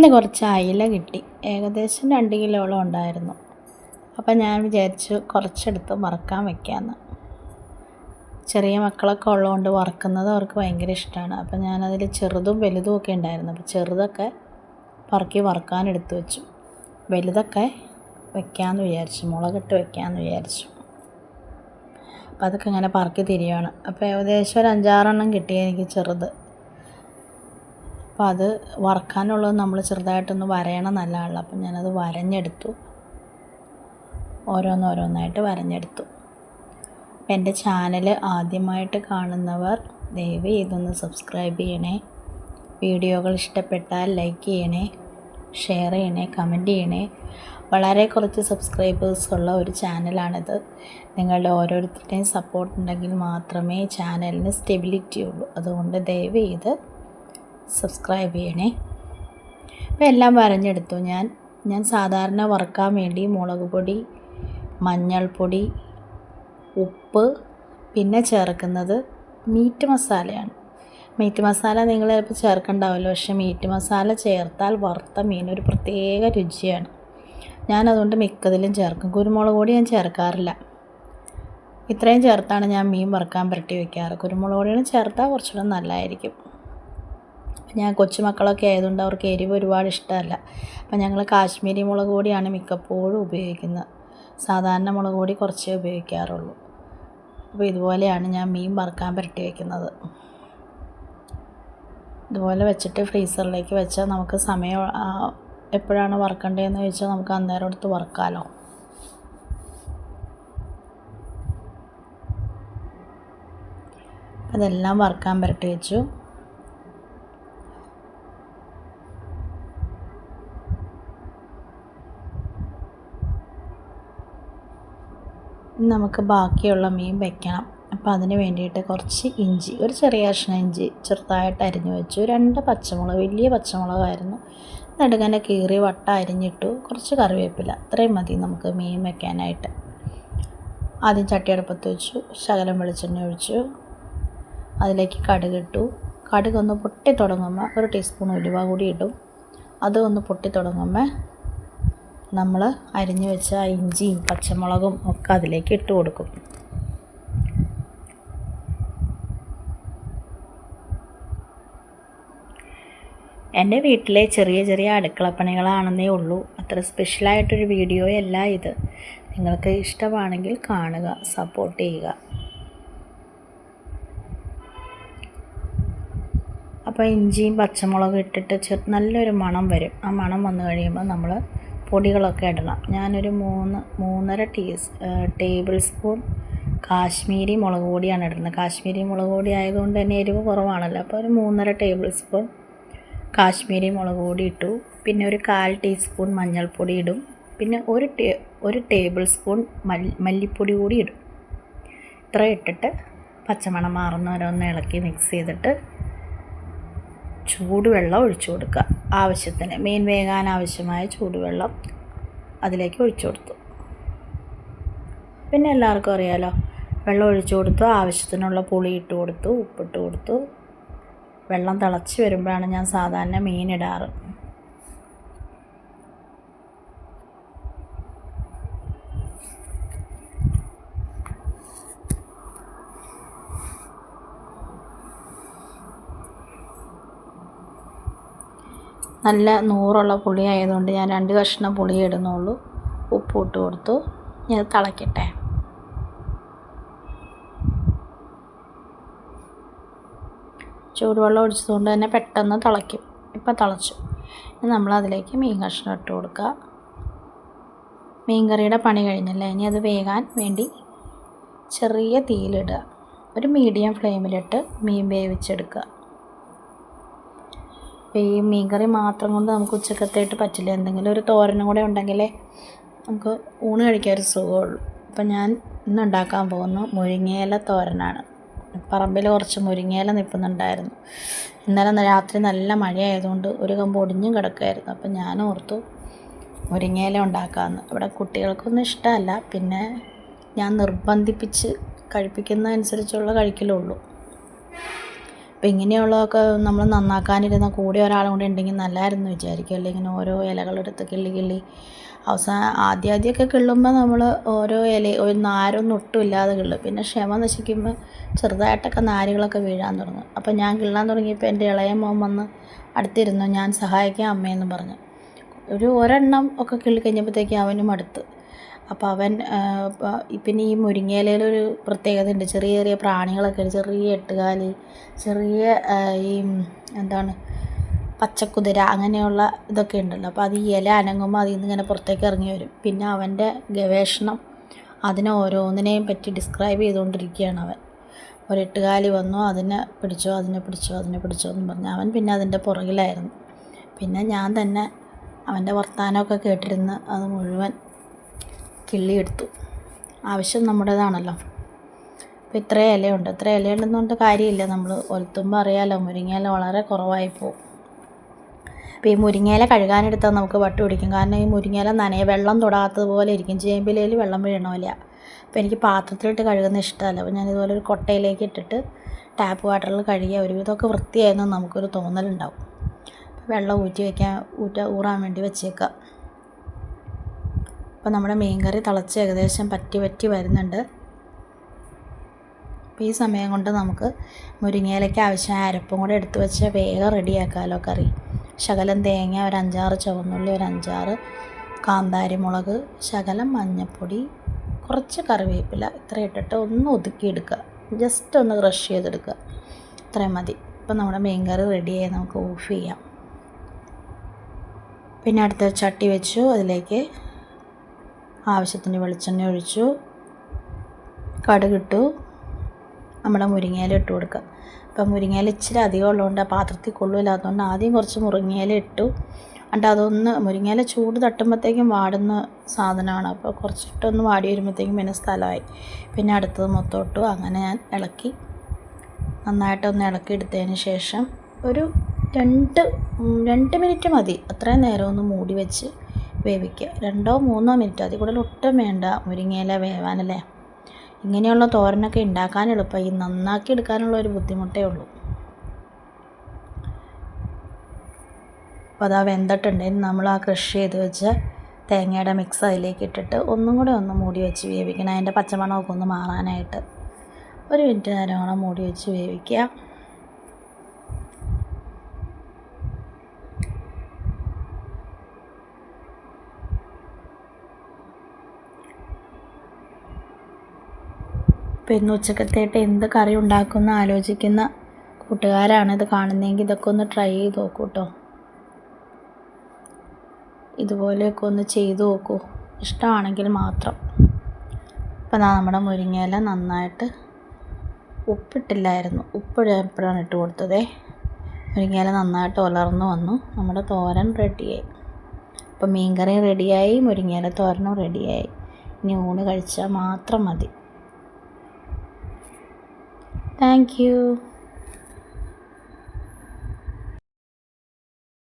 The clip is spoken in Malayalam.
ഇന്ന് കുറച്ച് അയില കിട്ടി. ഏകദേശം രണ്ട് കിലോളം ഉണ്ടായിരുന്നു. അപ്പം ഞാൻ വിചാരിച്ചു കുറച്ചെടുത്ത് വറുക്കാൻ വെക്കാമെന്ന് ചെറിയ മക്കളൊക്കെ ഉള്ളതുകൊണ്ട് വറുക്കുന്നത് അവർക്ക് ഭയങ്കര ഇഷ്ടമാണ്. അപ്പം ഞാനതിൽ ചെറുതും വലുതും ഒക്കെ ഉണ്ടായിരുന്നു. അപ്പോൾ ചെറുതൊക്കെ പറക്കി വറുക്കാൻ എടുത്തു വെച്ചു. വലുതൊക്കെ വെക്കാമെന്ന് വിചാരിച്ചു. മുളകിട്ട് വെക്കാമെന്ന് വിചാരിച്ചു. അപ്പം അതൊക്കെ ഇങ്ങനെ പറക്കി തിരിയാണ് അപ്പോൾ ഏകദേശം ഒരു അഞ്ചാറെണ്ണം കിട്ടി എനിക്ക് ചെറുത്. അപ്പോൾ അത് വറക്കാനുള്ളത് നമ്മൾ ചെറുതായിട്ടൊന്ന് വരയണം നല്ലതാണല്ലോ. അപ്പം ഞാനത് വരഞ്ഞെടുത്തു. ഓരോന്നോരോന്നായിട്ട് വരഞ്ഞെടുത്തു. അപ്പം എന്റെ ചാനൽ ആദ്യമായിട്ട് കാണുന്നവർ ദയവ് ഇതൊന്ന് സബ്സ്ക്രൈബ് ചെയ്യണേ. വീഡിയോകൾ ഇഷ്ടപ്പെട്ടാൽ ലൈക്ക് ചെയ്യണേ ഷെയർ ചെയ്യണേ കമന്റ് ചെയ്യണേ. വളരെ കുറച്ച് സബ്സ്ക്രൈബേഴ്സ് ഉള്ള ഒരു ചാനലാണിത്. നിങ്ങളുടെ ഓരോരുത്തരുടെയും സപ്പോർട്ട് ഉണ്ടെങ്കിൽ മാത്രമേ ചാനലിന് സ്റ്റെബിലിറ്റി ഉള്ളൂ അതുകൊണ്ട് ദയവ് ചെയ്ത് സബ്സ്ക്രൈബ് ചെയ്യണേ. അപ്പോൾ എല്ലാം വരഞ്ഞെടുത്തു. ഞാൻ ഞാൻ സാധാരണ വറുക്കാൻ വേണ്ടി മുളക് പൊടി മഞ്ഞൾപ്പൊടി ഉപ്പ് പിന്നെ ചേർക്കുന്നത് മീറ്റ് മസാലയാണ് മീറ്റ് മസാല നിങ്ങൾ ചിലപ്പോൾ ചേർക്കണ്ടാവുമല്ലോ പക്ഷേ മീറ്റ് മസാല ചേർത്താൽ വറുത്ത മീൻ ഒരു പ്രത്യേക രുചിയാണ്. ഞാനതുകൊണ്ട് മിക്കതിലും ചേർക്കും. കുരുമുളക് പൊടി ഞാൻ ചേർക്കാറില്ല. ഇത്രയും ചേർത്താണ് ഞാൻ മീൻ വറുക്കാൻ പുരട്ടി വയ്ക്കാറ് കുരുമുളക് പൊടിയാണ് ചേർത്താൽ കുറച്ചുകൂടെ നല്ലതായിരിക്കും. ഞാൻ കൊച്ചുമക്കളൊക്കെ ആയതുകൊണ്ട് അവർക്ക് എരിവ് ഒരുപാട് ഇഷ്ടമല്ല. അപ്പം ഞങ്ങൾ കാശ്മീരി മുളക് പൊടിയാണ് മിക്കപ്പോഴും ഉപയോഗിക്കുന്നത്. സാധാരണ മുളക് പൊടി കുറച്ചേ ഉപയോഗിക്കാറുള്ളൂ. അപ്പോൾ ഇതുപോലെയാണ് ഞാൻ മീൻ വറുക്കാൻ പുരട്ടി വയ്ക്കുന്നത് ഇതുപോലെ വെച്ചിട്ട് ഫ്രീസറിലേക്ക് വെച്ചാൽ നമുക്ക് സമയം എപ്പോഴാണ് വറുക്കേണ്ടതെന്ന് ചോദിച്ചാൽ നമുക്ക് അന്നേരം എടുത്ത് വറുക്കാമല്ലോ അതെല്ലാം വറുക്കാൻ പുരട്ടി വെച്ചു. നമുക്ക് ബാക്കിയുള്ള മീൻ വെക്കണം. അപ്പോൾ അതിന് വേണ്ടിയിട്ട് കുറച്ച് ഇഞ്ചി ഒരു ചെറിയ കഷ്ണം ഇഞ്ചി ചെറുതായിട്ട് അരിഞ്ഞു വെച്ചു. രണ്ട് പച്ചമുളക് വലിയ പച്ചമുളകായിരുന്നു. നടുക്കനെ കീറി വട്ട അരിഞ്ഞിട്ടു കുറച്ച് കറിവേപ്പില. അത്രയും മതി നമുക്ക് മീൻ വെക്കാനായിട്ട്. ആദ്യം ചട്ടിയടുപ്പത്ത് വെച്ചു ശകലം വെളിച്ചെണ്ണ ഒഴിച്ചു. അതിലേക്ക് കടുകിട്ടു കടുക് ഒന്ന് പൊട്ടി തുടങ്ങുമ്പോൾ ഒരു ടീസ്പൂൺ ഉലുവ കൂടി ഇടും. അതൊന്ന് പൊട്ടി തുടങ്ങുമ്പോൾ നമ്മൾ അരിഞ്ഞു വെച്ച ഇഞ്ചിയും പച്ചമുളകും ഒക്കെ അതിലേക്ക് ഇട്ട് കൊടുക്കും. എന്റെ വീട്ടിലെ ചെറിയ ചെറിയ അടുക്കളപ്പണികളാണെന്നേ ഉള്ളൂ. അത്ര സ്പെഷ്യലായിട്ടൊരു വീഡിയോയല്ല ഇത്. നിങ്ങൾക്ക് ഇഷ്ടമാണെങ്കിൽ കാണുക സപ്പോർട്ട് ചെയ്യുക. അപ്പോൾ ഇഞ്ചിയും പച്ചമുളകും ഇട്ടിട്ട് ചെറു നല്ലൊരു മണം വരും. ആ മണം വന്നു കഴിയുമ്പോൾ നമ്മൾ പൊടികളൊക്കെ ഇടണം. ഞാനൊരു മൂന്ന് മൂന്നര ടീസ് ടേബിൾ സ്പൂൺ കാശ്മീരി മുളക് പൊടിയാണ് ഇടുന്നത്. കാശ്മീരി മുളക് പൊടി ആയതുകൊണ്ട് തന്നെ എരിവ് കുറവാണല്ലോ. അപ്പോൾ ഒരു മൂന്നര ടേബിൾ സ്പൂൺ കാശ്മീരി മുളക് പൊടി ഇട്ടു. പിന്നെ ഒരു കാൽ ടീസ്പൂൺ മഞ്ഞൾപ്പൊടി ഇടും. പിന്നെ ഒരു ടേ ഒരു ടേബിൾ സ്പൂൺ മല്ലി മല്ലിപ്പൊടി കൂടി ഇടും. ഇത്ര ഇട്ടിട്ട് പച്ചമണം മാറുന്നവരെ ഒന്ന് ഇളക്കി മിക്സ് ചെയ്തിട്ട് ചൂടുവെള്ളം ഒഴിച്ചു കൊടുക്കുക. ആവശ്യത്തിന് മീൻ വേകാൻ ആവശ്യമായ ചൂടുവെള്ളം അതിലേക്ക് ഒഴിച്ചു കൊടുത്തു. പിന്നെ എല്ലാവർക്കും അറിയാലോ വെള്ളം ഒഴിച്ചു കൊടുത്തു ആവശ്യത്തിനുള്ള പുളി ഇട്ട് കൊടുത്തു ഉപ്പിട്ട് കൊടുത്തു. വെള്ളം തിളച്ച് വരുമ്പോഴാണ് ഞാൻ സാധാരണ മീൻ ഇടാറ്. നല്ല നൂറുള്ള പുളി ആയതുകൊണ്ട് ഞാൻ രണ്ട് കഷ്ണം പുളി ഇടുന്നുള്ളൂ. ഉപ്പ് ഇട്ട് കൊടുത്തു ഞാൻ തിളക്കട്ടെ. ചൂടുവെള്ളം ഒഴിച്ചതുകൊണ്ട് തന്നെ പെട്ടെന്ന് തിളയ്ക്കും. ഇപ്പം തിളച്ചു. നമ്മൾ അതിലേക്ക് മീൻ കഷ്ണം ഇട്ട് കൊടുക്കുക. മീൻ കറിയുടെ പണി കഴിഞ്ഞല്ലേ? ഇനി അത് വേകാൻ വേണ്ടി ചെറിയ തീയിലിടുക. ഒരു മീഡിയം ഫ്ലെയിമിലിട്ട് മീൻ വേവിച്ചെടുക്കുക. അപ്പോൾ ഈ മീൻകറി മാത്രം കൊണ്ട് നമുക്ക് ഉച്ചക്കത്തേട്ട് പറ്റില്ല. എന്തെങ്കിലും ഒരു തോരനും കൂടെ ഉണ്ടെങ്കിലേ നമുക്ക് ഊണ് കഴിക്കാൻ ഒരു സുഖമുള്ളൂ. അപ്പം ഞാൻ ഇന്ന് ഉണ്ടാക്കാൻ പോകുന്ന മുരിങ്ങയില തോരനാണ്. പറമ്പിൽ കുറച്ച് മുരിങ്ങയില നിൽക്കുന്നുണ്ടായിരുന്നു ഇന്നലെ രാത്രി നല്ല മഴയായതുകൊണ്ട് ഒരു കമ്പ് ഒടിഞ്ഞും കിടക്കുമായിരുന്നു അപ്പം ഞാൻ ഓർത്തു മുരിങ്ങയില ഉണ്ടാക്കാമെന്ന്. ഇവിടെ കുട്ടികൾക്കൊന്നും ഇഷ്ടമല്ല. പിന്നെ ഞാൻ നിർബന്ധിപ്പിച്ച് കഴിപ്പിക്കുന്നതനുസരിച്ചുള്ള കഴിക്കലുള്ളൂ. അപ്പം ഇങ്ങനെയുള്ളതൊക്കെ നമ്മൾ നന്നാക്കാനിരുന്ന കൂടെ ഒരാളും കൂടെ ഉണ്ടെങ്കിൽ നല്ലതായിരുന്നു വിചാരിക്കും. അല്ലെങ്കിൽ ഇങ്ങനെ ഓരോ ഇലകളെടുത്ത് കിള്ളി കിള്ളി അവസാനം ആദ്യം ആദ്യമൊക്കെ കിള്ളുമ്പോൾ നമ്മൾ ഓരോ ഇല ഒരു നാരൊന്നും ഒട്ടും ഇല്ലാതെ കിള്ളും. പിന്നെ ക്ഷമ നശിക്കുമ്പോൾ ചെറുതായിട്ടൊക്കെ നാരുകളൊക്കെ വീഴാൻ തുടങ്ങും. അപ്പോൾ ഞാൻ കിള്ളാൻ തുടങ്ങിയപ്പോൾ എന്റെ ഇളയ മോൻ വന്ന് അടുത്തിരുന്നു. ഞാൻ സഹായിക്കാം അമ്മയെന്ന് പറഞ്ഞു. ഒരു ഒരെണ്ണം ഒക്കെ കിള്ളി കഴിഞ്ഞപ്പോഴത്തേക്കും അവനും അടുത്ത്. അപ്പോൾ അവൻ പിന്നെ ഈ മുരിങ്ങയിലയിലൊരു പ്രത്യേകത ഉണ്ട്. ചെറിയ ചെറിയ പ്രാണികളൊക്കെ ചെറിയ എട്ടുകാലി ചെറിയ ഈ എന്താണ് പച്ചക്കുതിര അങ്ങനെയുള്ള ഇതൊക്കെ ഉണ്ടല്ലോ. അപ്പോൾ അത് ഈ ഇല അനങ്ങുമ്പോൾ അതിൽ നിന്ന് ഇങ്ങനെ പുറത്തേക്ക് ഇറങ്ങി വരും. പിന്നെ അവന്റെ ഗവേഷണം അതിനെ ഓരോന്നിനെയും പറ്റി ഡിസ്ക്രൈബ് ചെയ്തുകൊണ്ടിരിക്കുകയാണ് അവൻ. ഒരു എട്ടുകാലി വന്നു അതിനെ പിടിച്ചോ അതിനെ പിടിച്ചോ അതിനെ പിടിച്ചോ എന്ന് പറഞ്ഞ് അവൻ പിന്നെ അതിന്റെ പുറകിലായിരുന്നു. പിന്നെ ഞാൻ തന്നെ അവന്റെ വർത്തമാനമൊക്കെ കേട്ടിരുന്ന് അത് മുഴുവൻ കിള്ളിയെടുത്തു. ആവശ്യം നമ്മുടേതാണല്ലോ. അപ്പോൾ ഇത്രയും ഇലയുണ്ട്. ഇത്ര ഇലയുണ്ടെന്നുകൊണ്ട് കാര്യമില്ല. നമ്മൾ ഒലത്തുമ്പോൾ അറിയാമല്ലോ മുരിങ്ങയില വളരെ കുറവായി പോകും അപ്പോൾ ഈ മുരിങ്ങയില കഴുകാനെടുത്താൽ നമുക്ക് വട്ട് പിടിക്കും. കാരണം ഈ മുരിങ്ങയില നനയെ വെള്ളം തൊടാത്തതുപോലെ ഇരിക്കും. ചേമ്പിലയിൽ വെള്ളം വീഴണമില്ല അപ്പോൾ എനിക്ക് പാത്രത്തിലിട്ട് കഴുകുന്ന ഇഷ്ടമല്ല. അപ്പോൾ ഞാനിതുപോലെ ഒരു കൊട്ടയിലേക്ക് ഇട്ടിട്ട് ടാപ്പ് വാട്ടറിൽ കഴുകിയ ഒരുവിധമൊക്കെ വൃത്തിയായിരുന്നു നമുക്കൊരു തോന്നലുണ്ടാവും. വെള്ളം ഊറ്റി വയ്ക്കാൻ ഊറ്റ ഊറാൻ വേണ്ടി വെച്ചേക്കുക. അപ്പോൾ നമ്മുടെ മീൻ കറി തിളച്ച് ഏകദേശം പറ്റി പറ്റി വരുന്നുണ്ട്. അപ്പോൾ ഈ സമയം കൊണ്ട് നമുക്ക് മുരിങ്ങയിലേക്ക് ആവശ്യമായ അരപ്പും കൂടെ എടുത്ത് വെച്ച് വേഗം റെഡിയാക്കാമല്ലോ കറി. ശകലം തേങ്ങ ഒരു അഞ്ചാറ് ചുവന്നുള്ളി ഒരു അഞ്ചാറ് കാന്താരി മുളക് ശകലം മഞ്ഞൾപ്പൊടി കുറച്ച് കറിവേപ്പില ഇത്ര ഇട്ടിട്ട് ഒന്ന് ഒതുക്കിയെടുക്കുക ജസ്റ്റ് ഒന്ന് ക്രഷ് ചെയ്തെടുക്കുക. ഇത്രയും മതി. ഇപ്പം നമ്മുടെ മീൻ കറി റെഡിയായി നമുക്ക് ഓഫ് ചെയ്യാം. പിന്നെ അടുത്ത ചട്ടി വെച്ചു. അതിലേക്ക് ആവശ്യത്തിന് വെളിച്ചെണ്ണ ഒഴിച്ചു. കടുകിട്ടു. നമ്മുടെ മുരിങ്ങയില ഇട്ട് കൊടുക്കുക അപ്പം മുരിങ്ങയില ഇച്ചിരി അധികം ഉള്ളതുകൊണ്ട് ആ പാത്രത്തിൽ കൊള്ളില്ലാത്തതുകൊണ്ട് ആദ്യം കുറച്ച് മുരിങ്ങയില ഇട്ടു. അണ്ട് അതൊന്ന് മുരിങ്ങയില ചൂട് തട്ടുമ്പോഴത്തേക്കും വാടുന്ന സാധനമാണ്. അപ്പോൾ കുറച്ചിട്ടൊന്ന് വാടി വരുമ്പോഴത്തേക്കും പിന്നെ സ്ഥലമായി. പിന്നെ അടുത്തത് മൊത്തം ഇട്ടു. അങ്ങനെ ഞാൻ ഇളക്കി. നന്നായിട്ടൊന്ന് ഇളക്കി എടുത്തതിന് ശേഷം ഒരു രണ്ട് രണ്ട് മിനിറ്റ് മതി. അത്രയും നേരം ഒന്ന് മൂടി വെച്ച് വേവിക്കുക. രണ്ടോ മൂന്നോ മിനിറ്റ് അതിൽ കൂടുതൽ ഒട്ടും വേണ്ട. മുരിങ്ങയില വേവാനല്ലേ? ഇങ്ങനെയുള്ള തോരനൊക്കെ ഉണ്ടാക്കാൻ എളുപ്പം. ഈ നന്നാക്കി എടുക്കാനുള്ള ഒരു ബുദ്ധിമുട്ടേ ഉള്ളൂ. അപ്പോൾ അതാ വെന്തിട്ടുണ്ട്. നമ്മൾ ആ ക്രഷ് ചെയ്ത് വെച്ച തേങ്ങയുടെ മിക്സ് അതിലേക്ക് ഇട്ടിട്ട് ഒന്നും കൂടെ ഒന്ന് മൂടി വെച്ച് വേവിക്കണം. അതിന്റെ പച്ചമണമൊക്കെ ഒന്ന് മാറാനായിട്ട്. ഒരു മിനിറ്റ് നേരം മൂടി വെച്ച് വേവിക്കുക. ഇന്ന് ഉച്ചക്കത്തേട്ട് എന്ത് കറി ഉണ്ടാക്കുന്ന ആലോചിക്കുന്ന കൂട്ടുകാരാണ് ഇത് കാണുന്നതെങ്കിൽ ഇതൊക്കെ ഒന്ന് ട്രൈ ചെയ്ത് നോക്കൂ കേട്ടോ ഇതുപോലെയൊക്കെ ഒന്ന് ചെയ്ത് നോക്കൂ. ഇഷ്ടമാണെങ്കിൽ മാത്രം. അപ്പോൾ നമ്മുടെ മുരിങ്ങയില നന്നായിട്ട് ഉപ്പിട്ടില്ലായിരുന്നു. ഉപ്പ് എപ്പോഴാണ് ഇട്ട് കൊടുത്തതേ? മുരിങ്ങയില നന്നായിട്ട് ഉലർന്നു വന്നു. നമ്മുടെ തോരൻ റെഡിയായി. അപ്പോൾ മീൻകറി റെഡിയായി മുരിങ്ങയില തോരനും റെഡിയായി. ഇനി ഊണ് കഴിച്ചാൽ മാത്രം മതി. Thank you.